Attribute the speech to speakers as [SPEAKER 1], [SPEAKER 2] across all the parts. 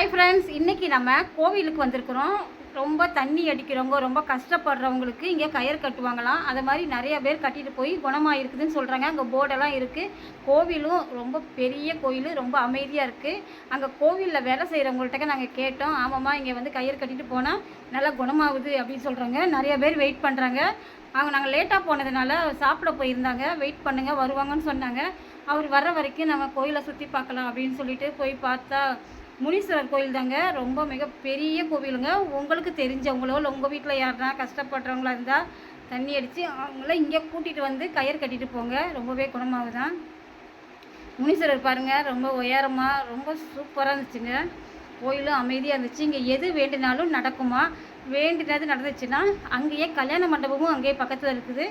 [SPEAKER 1] Hi friends இன்றைக்கி நம்ம கோவிலுக்கு வந்திருக்கிறோம். ரொம்ப தண்ணி அடிக்கிறவங்க ரொம்ப கஷ்டப்படுறவங்களுக்கு இங்கே கயிறு கட்டுவாங்களாம். அது மாதிரி நிறைய பேர் கட்டிட்டு போய் குணமாக இருக்குதுன்னு சொல்கிறாங்க அங்கே போர்டெல்லாம் இருக்குது கோவிலும் ரொம்ப பெரிய கோவில் ரொம்ப அமைதியாக இருக்குது அங்கே கோவிலில் வேலை செய்கிறவங்கள்ட்ட நாங்கள் கேட்டோம். ஆமாம்மா இங்கே வந்து கயிறு கட்டிட்டு போனால் நல்லா குணமாகுது அப்படின்னு சொல்கிறாங்க நிறைய பேர் வெயிட் பண்ணுறாங்க அவங்க நாங்கள் லேட்டாக போனதுனால சாப்பிட போயிருந்தாங்க. வெயிட் பண்ணுங்கள் வருவாங்கன்னு சொன்னாங்க. அவர் வர்ற வரைக்கும் நம்ம கோயிலை சுற்றி பார்க்கலாம் அப்படின்னு சொல்லிட்டு போய் பார்த்தா முனீஸ்வரர் கோயில் தாங்க ரொம்ப மிக பெரிய கோவிலுங்க. உங்களுக்கு தெரிஞ்சவங்களோ இல்லை உங்கள் வீட்டில் யாருனா கஷ்டப்படுறவங்களா இருந்தால் தண்ணி அடித்து அவங்கள இங்கே கூட்டிகிட்டு வந்து கயிறு கட்டிட்டு போங்க. ரொம்பவே குணமாகுதான். முனீஸ்வரர் பாருங்கள் ரொம்ப உயரமாக ரொம்ப சூப்பராக இருந்துச்சுங்க. கோயிலும் அமைதியாக இருந்துச்சு. இங்கே எது வேண்டினாலும் நடக்குமா? வேண்டினது நடந்துச்சுன்னா அங்கேயே கல்யாண மண்டபமும் அங்கேயே பக்கத்தில் இருக்குது.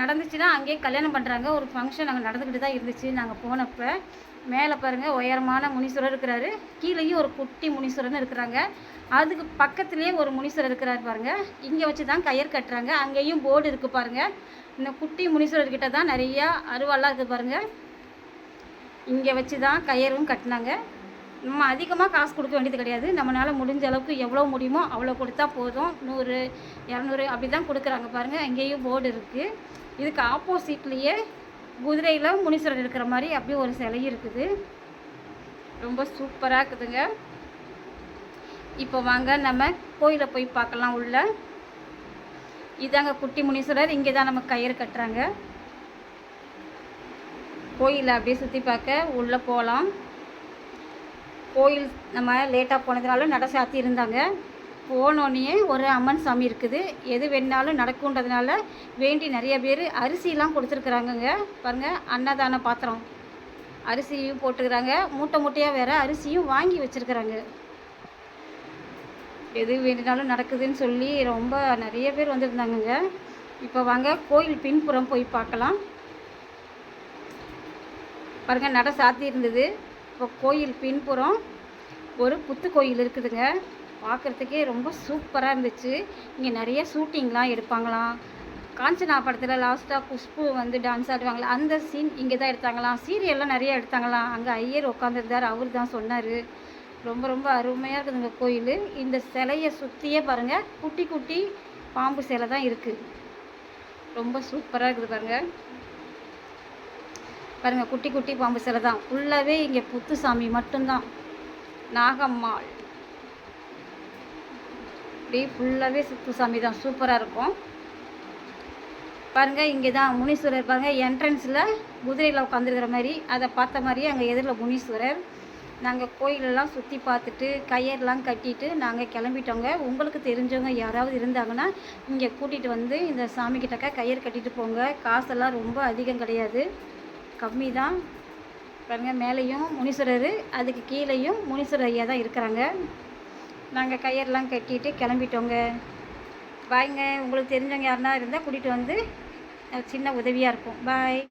[SPEAKER 1] நடந்துச்சுன்னா அங்கேயே கல்யாணம் பண்ணுறாங்க ஒரு ஃபங்க்ஷன் அங்கே நடந்துக்கிட்டு தான் இருந்துச்சு நாங்கள் போனப்போ. மேலே பாருங்கள் உயரமான முனீஸ்வரர் இருக்கிறாரு. கீழேயும் ஒரு குட்டி முனீஸ்வரன் இருக்கிறாங்க. அதுக்கு பக்கத்துலேயே ஒரு முனீஸ்வரர் இருக்கிறாரு பாருங்கள் இங்கே வச்சு தான் கயிறு கட்டுறாங்க. அங்கேயும் போர்டு இருக்குது பாருங்கள் இந்த குட்டி முனீஸ்வரர்கிட்ட தான் நிறையா அருவாலாம் இருக்குது பாருங்கள் இங்கே வச்சு தான் கயிறும் கட்டினாங்க. நம்ம அதிகமாக காசு கொடுக்க வேண்டியது கிடையாது. நம்மளால் முடிஞ்ச அளவுக்கு எவ்வளோ முடியுமோ அவ்வளோ கொடுத்தா போதும். நூறு இரநூறு அப்படி தான் கொடுக்குறாங்க பாருங்கள் அங்கேயும் போர்டு இருக்குது இதுக்கு ஆப்போசிட்லேயே குதிரையில் முனீஸ்வரர் இருக்கிற மாதிரி அப்படியே ஒரு சிலை இருக்குது. ரொம்ப சூப்பராக இருக்குதுங்க. இப்போ வாங்க நம்ம கோயிலை போய் பார்க்கலாம் உள்ள. இதாங்க குட்டி முனீஸ்வரர். இங்கே தான் நம்ம கயிறு கட்டுறாங்க. கோயிலை அப்படியே சுற்றி பார்க்க உள்ளே போகலாம். கோயில் நம்ம லேட்டாக போனதுனால நட சாத்தி இருந்தாங்க. போனோடனே ஒரு அம்மன் சாமி இருக்குது. எது வேணாலும் நடக்குன்றதுனால வேண்டி நிறைய பேர் அரிசிலாம் கொடுத்துருக்குறாங்கங்க. பாருங்கள் அன்னதான பாத்திரம். அரிசியும் போட்டுக்கிறாங்க. மூட்டை மூட்டையாக வேறு அரிசியும் வாங்கி வச்சுருக்குறாங்க. எது வேண்டினாலும் நடக்குதுன்னு சொல்லி ரொம்ப நிறைய பேர் வந்திருந்தாங்கங்க. இப்போ வாங்க கோயில் பின்புறம் போய் பார்க்கலாம். பாருங்கள் நட சாத்தி இருந்தது. இப்போ கோயில் பின்புறம் ஒரு புத்து கோயில் இருக்குதுங்க. பார்க்குறதுக்கே ரொம்ப சூப்பராக இருந்துச்சு. இங்கே நிறைய ஷூட்டிங்லாம் எடுப்பாங்களாம். காஞ்சனா படத்தில் லாஸ்ட்டாக குஷ்பு வந்து டான்ஸ் ஆடுவாங்களா அந்த சீன் இங்கே தான் எடுத்தாங்களாம். சீரியல்லாம் நிறைய எடுத்தாங்களாம். அங்கே ஐயர் உட்காந்துருந்தார் அவர் தான் சொன்னார். ரொம்ப ரொம்ப அருமையாக இருக்குதுங்க கோயில். இந்த சிலையை சுற்றியே பாருங்கள் குட்டி குட்டி பாம்பு சிலை தான் இருக்குது ரொம்ப சூப்பராக இருக்குது பாருங்கள் பாருங்கள் குட்டி குட்டி பாம்பு சிலை தான். ஃபுல்லாகவே இங்கே புத்துசாமி மட்டும்தான். நாகம்மாள். அப்படியே ஃபுல்லாகவே சுத்துசாமி தான். சூப்பராக இருக்கும். பாருங்கள் இங்கே தான் முனீஸ்வரர் பாருங்கள் என்ட்ரன்ஸில் குதிரையில் உட்காந்துருக்கிற மாதிரி அதை பார்த்த மாதிரியே அங்கே எதிரில் முனீஸ்வரர். நாங்கள் கோயிலெல்லாம் சுற்றி பார்த்துட்டு கயிறுலாம் கட்டிட்டு நாங்கள் கிளம்பிட்டோங்க. உங்களுக்கு தெரிஞ்சவங்க யாராவது இருந்தாங்கன்னா இங்கே கூட்டிகிட்டு வந்து இந்த சாமிக்கிட்டக்கா கயிறு கட்டிட்டு போங்க. காசெல்லாம் ரொம்ப அதிகம் கிடையாது. கம்மி தான் பாருங்கள் மேலேயும் முனீஸ்வரர் அதுக்கு கீழேயும் முனீஸ்வரர் ஐயா தான் இருக்கிறாங்க. நாங்கள் கயிறெலாம் கட்டிட்டு கிளம்பிட்டோங்க. பாய்ங்க உங்களுக்கு தெரிஞ்சவங்க யாருனா இருந்தால் கூட்டிகிட்டு வந்து சின்ன உதவியாக இருக்கும். பாய்.